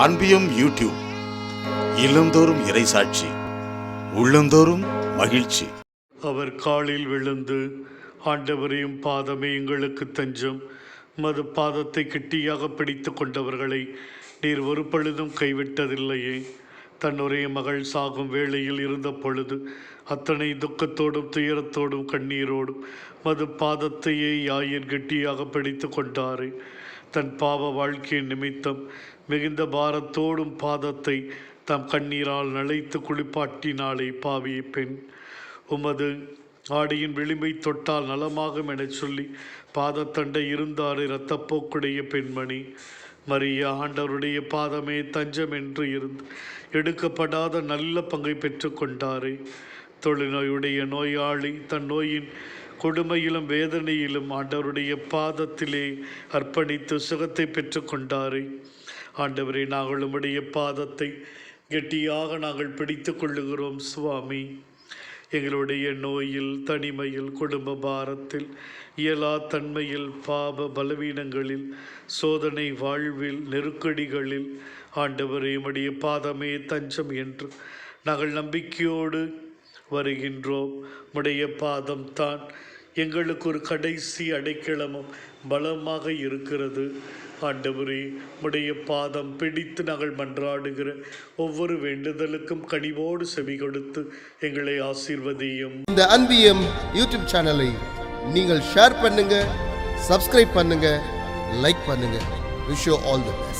அன்பியும் YouTube இல்லந்தோறும் இறைசாட்சி உள்ளந்தோறும் மகிழ்ச்சி. அவர் காலில் விழுந்து ஆண்டவரையும் பாதமே எங்களுக்கு தஞ்சம். மது பாதத்தை கெட்டியாக பிடித்து கொண்டவர்களை நீர் ஒரு பொழுதும் கைவிட்டதில்லையே. தன்னுடைய மகள் சாகும் வேளையில் இருந்த பொழுது அத்தனை துக்கத்தோடும் துயரத்தோடும் கண்ணீரோடும் மது பாதத்தையே யாயின் கெட்டியாக பிடித்து கொண்டாரே. தன் பாவ வாழ்க்கையின் நிமித்தம் மிகுந்த பாரத்தோடும் பாதத்தை தம் கண்ணீரால் நழைத்து குளிப்பாட்டினாலே பாவிய பெண். உமது ஆடியின் விளிம்பை தொட்டால் நலமாகும் எனச் சொல்லி பாதத்தண்டை இருந்தாரே இரத்தப்போக்குடைய பெண்மணி. மரியா ஆண்டவருடைய பாதமே தஞ்சம் என்று இருந்து எடுக்கப்படாத நல்ல பங்கை பெற்றுக்கொண்டாரே தொழுநோயுடைய நோயாளி தன் நோயின் கொடுமையிலும் வேதனையிலும் ஆண்டவருடைய பாதத்திலே அர்ப்பணித்து சுகத்தை பெற்றுக்கொண்டாரே. ஆண்டவரே நாங்கள் உம்முடைய பாதத்தை கெட்டியாக நாங்கள் பிடித்து கொள்ளுகிறோம் சுவாமி. எங்களுடைய நோயில் தனிமையில் குடும்ப பாரத்தில் இயலா தன்மையில் பாப பலவீனங்களில் சோதனை வாழ்வில் நெருக்கடிகளில் ஆண்டவரே உம்முடைய பாதமே தஞ்சம் என்று நாங்கள் நம்பிக்கையோடு வருகின்றோம். உடைய பாதம் தான் எங்களுக்கு ஒரு கடைசி அடைக்கலமும் பலமாக இருக்கிறது. ஆண்டவரே உடைய பாதம் பிடித்து நாங்கள் மன்றாடுகிற ஒவ்வொரு வேண்டுதலுக்கும் கனிவோடு செவி கொடுத்து எங்களை ஆசீர்வதியும். இந்த அன்பியம் யூடியூப் சேனலை நீங்கள் ஷேர் பண்ணுங்க சப்ஸ்கிரைப் பண்ணுங்க லைக் பண்ணுங்க. Wish you all the best